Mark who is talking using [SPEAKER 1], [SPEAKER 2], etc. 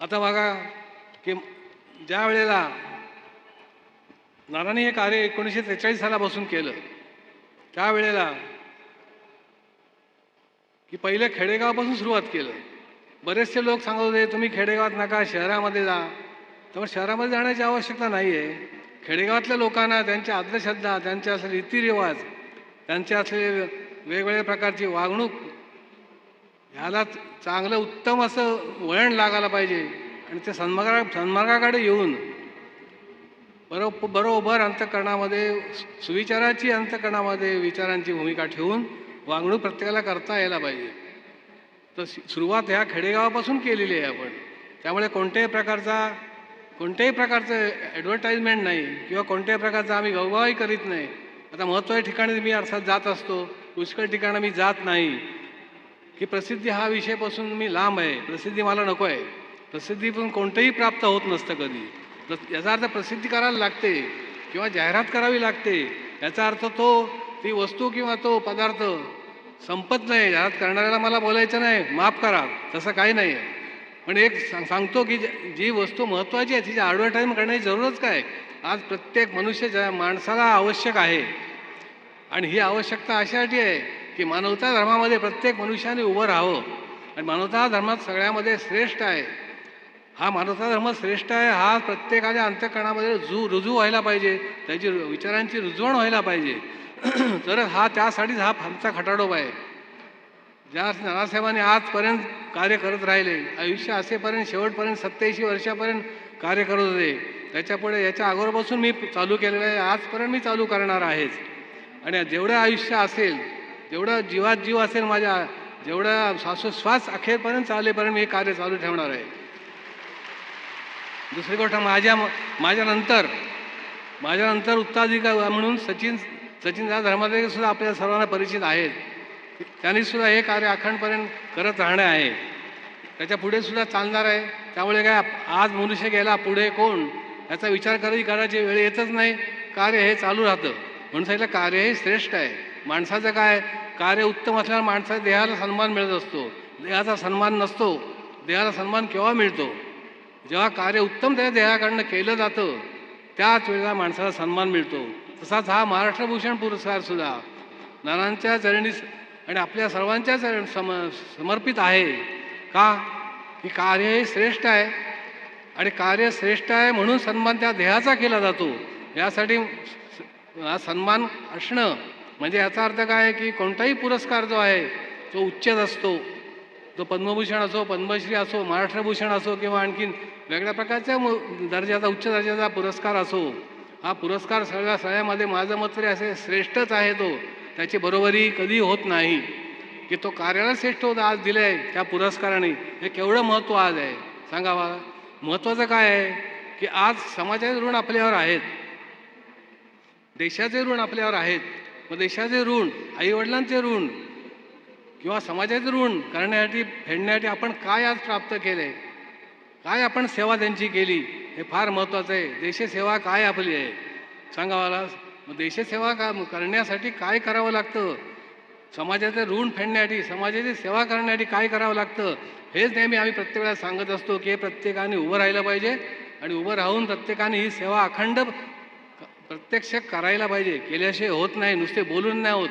[SPEAKER 1] आता बघा की ज्या वेळेला नानाने हे कार्य एकोणीसशे त्रेचाळीस सालापासून केलं त्यावेळेला की पहिले खेडेगावापासून सुरुवात केलं. बरेचसे लोक सांगत होते तुम्ही खेडेगावात नका शहरामध्ये जा. त्यामुळे शहरामध्ये जाण्याची आवश्यकता नाही आहे खेडेगावातल्या लोकांना त्यांच्या आदरश्रद्धा त्यांचे असलेले रीतिरिवाज त्यांचे असलेले वेगवेगळ्या प्रकारची वागणूक ह्याला चांगलं उत्तम असं वळण लागायला पाहिजे आणि ते सन्मार्गा सन्मार्गाकडे येऊन बरो बरोबर अंतकरणामध्ये सुविचाराची अंतकरणामध्ये विचारांची भूमिका ठेवून वागणूक प्रत्येकाला करता यायला पाहिजे. तर सुरुवात ह्या खेडेगावापासून केलेली आहे आपण. त्यामुळे कोणत्याही प्रकारचा कोणत्याही प्रकारचं ॲडव्हर्टाईजमेंट नाही किंवा कोणत्याही प्रकारचा आम्ही गवगावही करीत नाही. आता महत्त्वाच्या ठिकाणी मी अर्थात जात असतो. पुष्कळ ठिकाणं मी जात नाही. की प्रसिद्धी हा विषयपासून मी लांब आहे प्रसिद्धी मला नको आहे. प्रसिद्धी पण कोणतंही प्राप्त होत नसतं कधी. याचा अर्थ प्रसिद्धी करायला लागते किंवा जाहिरात करावी लागते याचा अर्थ तो ती वस्तू किंवा तो पदार्थ संपत नाही जाहिरात करणाऱ्याला मला बोलायचं नाही माफ करा तसं काही नाही. आहे पण एक सांग सांगतो की जी- जी वस्तू महत्त्वाची आहे तिची ॲडव्हर्टाईज करण्याची जरूरच काय? आज प्रत्येक मनुष्य ज्या माणसाला आवश्यक आहे. आणि ही आवश्यकता अशासाठी आहे की मानवता धर्मामध्ये प्रत्येक मनुष्याने उभं राहावं. आणि मानवता धर्मात सगळ्यामध्ये श्रेष्ठ आहे. हा मानवता धर्म श्रेष्ठ आहे हा प्रत्येकाच्या अंतकरणामध्ये जू रुजू व्हायला पाहिजे. त्याची रु- विचारांची रुजवण व्हायला पाहिजे. तर हा त्यासाठीच हा फारचा खटाडोबा आहे. ज्या नानासाहेबांनी आजपर्यंत कार्य करत राहिले आयुष्य असेपर्यंत शेवटपर्यंत सत्याऐंशी वर्षापर्यंत कार्य करत होते. त्याच्यापुढे याच्या अगोदरपासून मी चालू केलेलं आहे. आजपर्यंत मी चालू करणार आहेच. आणि जेवढं आयुष्य असेल जेवढा जीवात जीव असेल माझ्या जेवढं श्वासोश्वास अखेरपर्यंत चालेपर्यंत मी हे कार्य चालू ठेवणार आहे. दुसरी गोष्ट माझ्या माझ्यानंतर माझ्यानंतर उत्तराधिकार म्हणून सचिन सचिन दादा धर्माधिकारी सुद्धा आपल्या सर्वांना परिचित आहेत. त्यांनी सुद्धा हे कार्य अखंडपर्यंत करत राहणे आहे. त्याच्या पुढे सुद्धा चालणार आहे. त्यामुळे काय आज मनुष्य गेला पुढे कोण? याचा विचार करी करायची वेळ येतच नाही. कार्य हे चालू राहतं. म्हणून सांगितलं कार्य हे श्रेष्ठ आहे. माणसाचं काय? कार्य उत्तम असल्यावर माणसाच्या देहाला सन्मान मिळत असतो. देहाचा सन्मान नसतो. देहाला सन्मान केव्हा मिळतो? जेव्हा कार्य उत्तम त्या देहाकडनं केलं जातं त्याच वेळेला माणसाला सन्मान मिळतो. तसाच हा महाराष्ट्रभूषण पुरस्कार सुद्धा नानांच्या चरणी आणि आपल्या सर्वांच्या चरण सम समर्पित आहे. का? की कार्य हे श्रेष्ठ आहे. आणि कार्य श्रेष्ठ आहे म्हणून सन्मान त्या देहाचा केला जातो. यासाठी स- हा सन्मान असणं म्हणजे याचा अर्थ काय आहे की कोणताही पुरस्कार जो आहे तो उच्चच असतो तो पद्मभूषण असो पद्मश्री असो महाराष्ट्रभूषण असो किंवा आणखीन वेगळ्या प्रकारच्या दर्जाचा उच्च दर्जाचा पुरस्कार असो हा पुरस्कार सगळ्या सगळ्यामध्ये माझं मत तरी असे श्रेष्ठच आहे तो. त्याची बरोबरी कधी होत नाही. की तो कार्याला श्रेष्ठ होता आज दिलं आहे त्या पुरस्काराने हे केवढं महत्त्व आज आहे. सांगा मला महत्त्वाचं काय आहे? की आज समाजाचे ऋण आपल्यावर आहेत. देशाचे ऋण आपल्यावर आहेत. मग देशाचे ऋण आईवडिलांचे ऋण किंवा समाजाचे ऋण करण्यासाठी फेडण्यासाठी आपण काय आज प्राप्त केले? काय आपण सेवा त्यांची केली? हे फार महत्त्वाचं आहे. देशसेवा काय आपली आहे? सांगा मला. मग देशसेवा का करण्यासाठी काय करावं लागतं? समाजाचे ऋण फेडण्यासाठी समाजाची सेवा करण्यासाठी काय करावं लागतं? हेच नेहमी आम्ही प्रत्येक वेळेला सांगत असतो की हे प्रत्येकाने उभं राहिलं पाहिजे आणि उभं राहून प्रत्येकाने ही सेवा अखंड प्रत्यक्ष करायला पाहिजे. केल्याशिवाय होत नाही नुसते बोलून नाही होत.